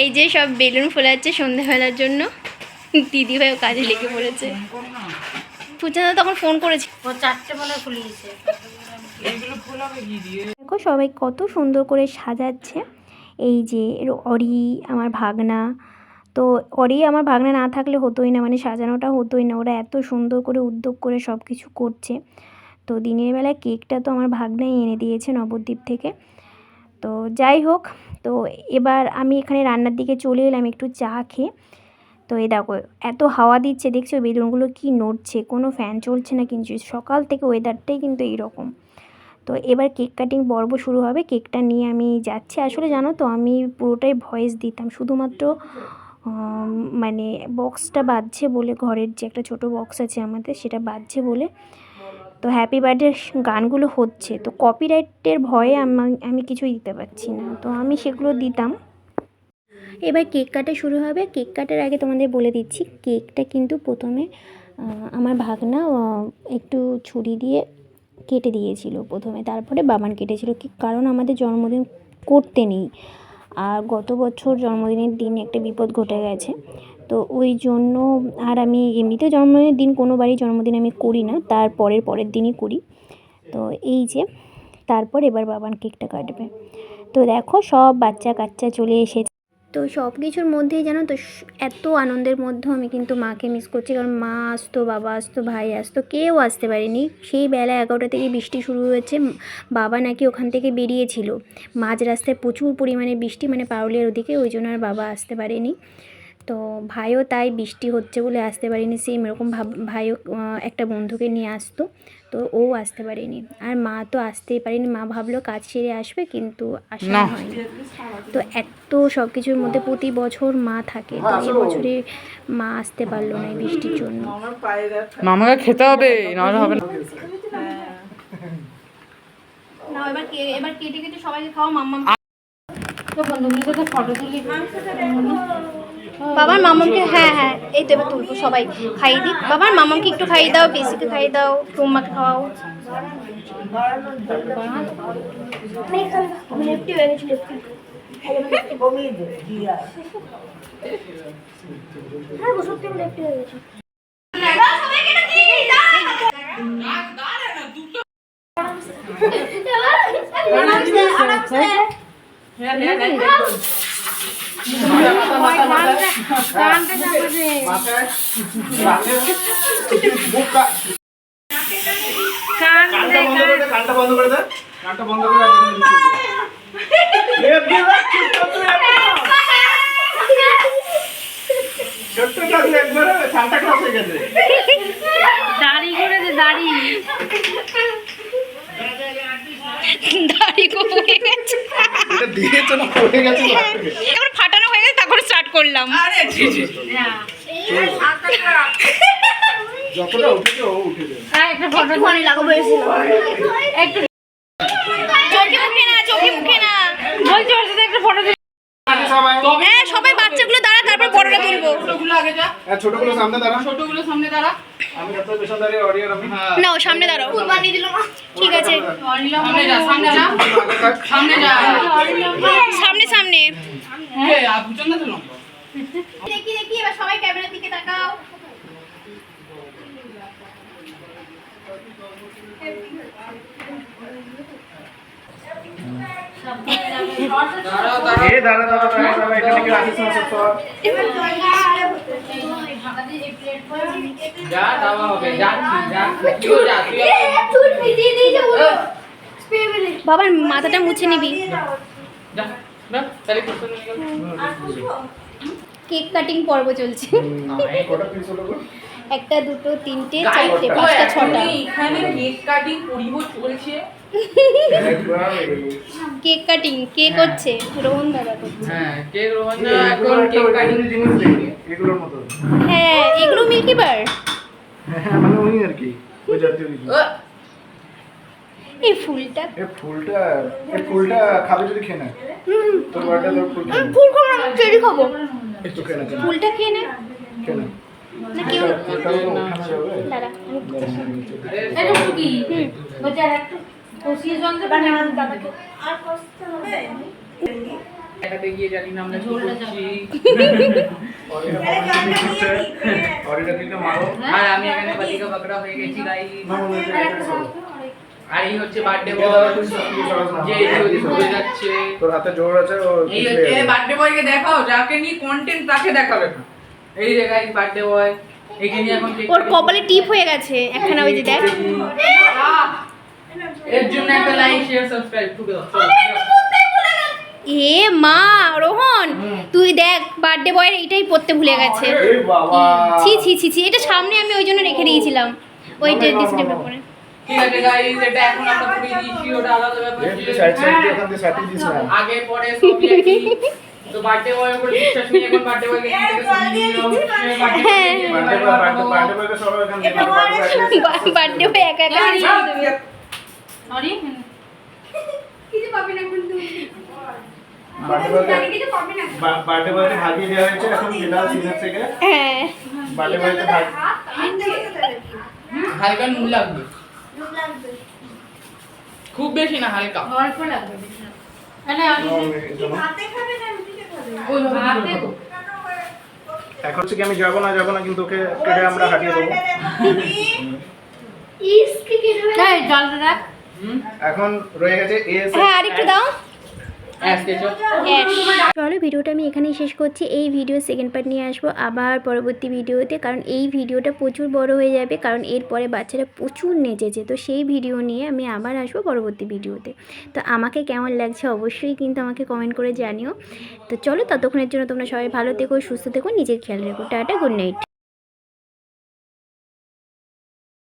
এই যে সব বেলুন ফোলাচ্ছে সন্ধেবেলার জন্য। দিদি ভাইও কাজে লেগে পড়েছে। পূজা তখন ফোন করেছে। চারটে বলে ফুলিয়েছে দেখো সবাই কত সুন্দর করে সাজাচ্ছে। এই যে অরি আমার ভাগনা। তো অরি আমার ভাগনা না থাকলে হতোই না মানে সাজানোটা হতোই না। ওরা এত সুন্দর করে উদ্যোগ করে সব কিছু করছে। তো দিনের বেলায় কেকটা তো আমার ভাগনাই এনে দিয়েছে নবদ্বীপ থেকে। তো যাই হোক তো এবার আমি এখানে রান্নার দিকে চলে এলাম একটু চা খেয়ে। তো এই দেখো, এত হাওয়া দিচ্ছে, দেখছ? বেলুনগুলো কি নড়ছে, কোনো ফ্যান চলছে না কিন্তু, সকাল থেকে ওয়েদারটাই কিন্তু এইরকম। তো এবার কেক কাটিং পর্ব শুরু হবে। কেকটা নিয়ে আমি যাচ্ছি। আসলে জানো তো, আমি পুরোটাই ভয়েস দিতাম। শুধুমাত্র মানে বক্সটা বাজছে বলে, ঘরের যে একটা ছোট বক্স আছে আমাদের, সেটা বাজছে বলে তো হ্যাপি বার্থডে গানগুলো হচ্ছে। তো কপিরাইটের ভয়ে আমি কিছুই দিতে পারছি না। তো আমি সেগুলো দিতাম। এবার কেক কাটা শুরু হবে। কেক কাটার আগে তোমাদের বলে দিচ্ছি কেকটা কিন্তু প্রথমে আমার ভাগনা একটু ছুরি দিয়ে কেটে দিয়েছিল প্রথমে। তারপরে বাবান কেটেছিল কি, কারণ আমাদের জন্মদিন করতে নেই। আর গত বছর জন্মদিনের দিন একটা বিপদ ঘটে গেছে। তো ওই জন্য আর আমি এমনিতে জন্মদিনের দিন কোনো বাড়ি জন্মদিন আমি করি না, তার পরের পরের দিনই করি। তো এই যে, তারপর এবার বাবান কেকটা কাটবে। তো দেখো সব বাচ্চা কাচ্চা চলে এসেছে। তো সব কিছুর মধ্যেই জানো তো, এত আনন্দের মধ্যেও আমি কিন্তু মাকে মিস করছি, কারণ মা আসতো, বাবা আসতো, ভাই আসতো, কেউ আসতে পারেনি। সেই বেলা এগারোটা থেকে বৃষ্টি শুরু হয়েছে, বাবা নাকি ওখান থেকে বেরিয়েছিল। মাঝ রাস্তায় প্রচুর পরিমাণে বৃষ্টি মানে পারুলিয়ার ওদিকে, ওই জন্য আর বাবা আসতে পারেনি। তো ভাইও তাই বৃষ্টি হচ্ছে বলে আসতে পারিনি সেম এরকম ভাব ভাইও একটা বন্ধুকে নিয়ে আসতো তো ও আসতে পারেনি। আর মা তো আসতেই পারেনি মা ভাবলো কাজ সেরে আসবে কিন্তু আসা হয়নি। তো এত সব কিছুর মধ্যে প্রতি বছর মা থাকে তো এই বছরে মা আসতে পারল না এই বৃষ্টির জন্য। মামাকে খেতে হবে নাহলে হবে না। না এবার এবার কেটে কেটে সবাইকে খাওয়া মাম্মা তো বন্ধুগুলোর সাথে ফটো তুলি। বাবার মামামকে হ্যাঁ হ্যাঁ এই তো এবার তুলবো, সবাই খাইয়ে দিই বাবার মামামকে একটু খাইয়ে দাও, বেশিকে খাইয়ে দাও তোমাকে খাওয়াও। লেফটি হয়ে। কানটা বন্ধ করে দে করে দে করে দে। কর। ছোট্ট হয়ে গেছে দাড়ি করেছে দাড়ি দাড়ি কমে গেছে এটা দিয়েছে না পড়ে গেছে এবার ফাটানো হয়ে গেছে তারপরে স্টার্ট করলাম। যতটা উঠেছে ও উঠে যাবে হ্যাঁ একটা ফটো একটুখানি লাগাবো একটু চোখে মুখে না চোখে মুখে না। বলছি ওর একটা ফটো সবাই হ্যাঁ সবাই বাচ্চাগুলো দাঁড়া তারপর বড়রা তুলবো। হ্যাঁ, ছোটগুলো সামনে দাঁড়া। ছোটগুলো সামনে দাঁড়া। আমি যত পেছন দাঁড়িয়ে অডিও রাখি। না ও সামনে দাঁড়াও। বানিয়ে দিল ঠিক আছে। সামনে যা সামনে যা। আগে থাক। সামনে যা। সামনে সামনে। এ আর বুঝছেন না তো দেখি দেখি এবার সবাই ক্যামেরার দিকে তাকাও। দাঁড়াও বাবার মাথাটা মুছে নিবি। কেক কাটিং পর্ব চলছে? একটা দুটো তিনটে চারটে পাঁচটা ছটা। এখানে কেক কাটিং পরিব চলছে। কেক কাটিং কেক হচ্ছে রোহন দাদা করছে। হ্যাঁ কেক রোহন এগুলো এখন কেক কাটিং জিনিস দেখি, এগুলোর মতো হ্যাঁ এগুলো মিল্কি বার। হ্যাঁ মানে ওই আর কি ওই জাতীয় কিছু এই ফুলটা। এ ফুলটা এ ফুলটা খাবে যদি খেয়ে না। তোর বাড়িতে তোর ফুল নে। ফুল খাব না চেরি খাব। একটু খেয়ে না ফুলটা খেয়ে নে। খেয়ে না। না কেউ ফুলটা তো ওঠানো যাবে। আর গিয়ে জানি না আমরা অরিটা মারো। আমি এখানে বালিকা বাকড়া হয়ে গেছি গাই এই হচ্ছে বার্থডে বয়। যে যাচ্ছে। তোর হাতে জোর আছে ও এই হচ্ছে বার্থডে বয়কে দেখাও যাকে নিয়ে কন্টেন্ট তাকে দেখাবে না। এই যে গাইস বার্থডে বয় একে নিয়ে এখন ওর কপালে টিপ হয়ে গেছে একখানা ওই যে দেখ! এর জন্য একটা লাইক শেয়ার সাবস্ক্রাইব টুকে দাও চলো, যাও। এ মা রোহন তুই দেখ বার্থডে বয়ের এইটাই পড়তে ভুলে গেছে। ছি ছি ছি ছি এটা সামনে আমি ওই জন্য রেখে দিয়েছিলাম। ওইটা ড্রেসিং উপরে ঠিক আছে গাইস এটা এখন আমরা পুরো ওটা আলাদা ব্যাপার আগে তো বার্থডে বয় উপর বিশ্বাস এখন birthday birthday boy birthday birthday বয়কে সরো? এখান থেকে বার্থডে বয় বার্থডে ভাগিয়ে দেওয়া হয়েছে এখন জেলা সিনিয়র থেকে। হ্যাঁ। বার্থডে বয়কে ভাগ হালকা নুন লাগবে। খুব বেশি না হালকা। অল্প লাগবে না। এখন হচ্ছে কি আমি যাব না যাব না কিন্তু ওকে কেটে আমরা হাঁটিয়ে দেবো। জলটা রাখ। এখন রয়ে গেছে এস হ্যাঁ আরেকটু দাও। চলো ভিডিওটা আমি এখানেই শেষ করছি। এই ভিডিও সেকেন্ড পার্ট নিয়ে আসব আবার পরবর্তী ভিডিওতে কারণ এই ভিডিওটা প্রচুর বড় হয়ে যাবে কারণ এরপরে বাচ্চারা প্রচুর নেচেছে। তো সেই ভিডিও নিয়ে আমি আবার আসব পরবর্তী ভিডিওতে তো আমাকে কেমন লাগছে অবশ্যই কিন্তু আমাকে কমেন্ট করে জানিও। তো চলো ততক্ষণের জন্য তোমরা সবাই ভালো থেকো সুস্থ থেকো নিজের খেয়াল রেখো। Tata good night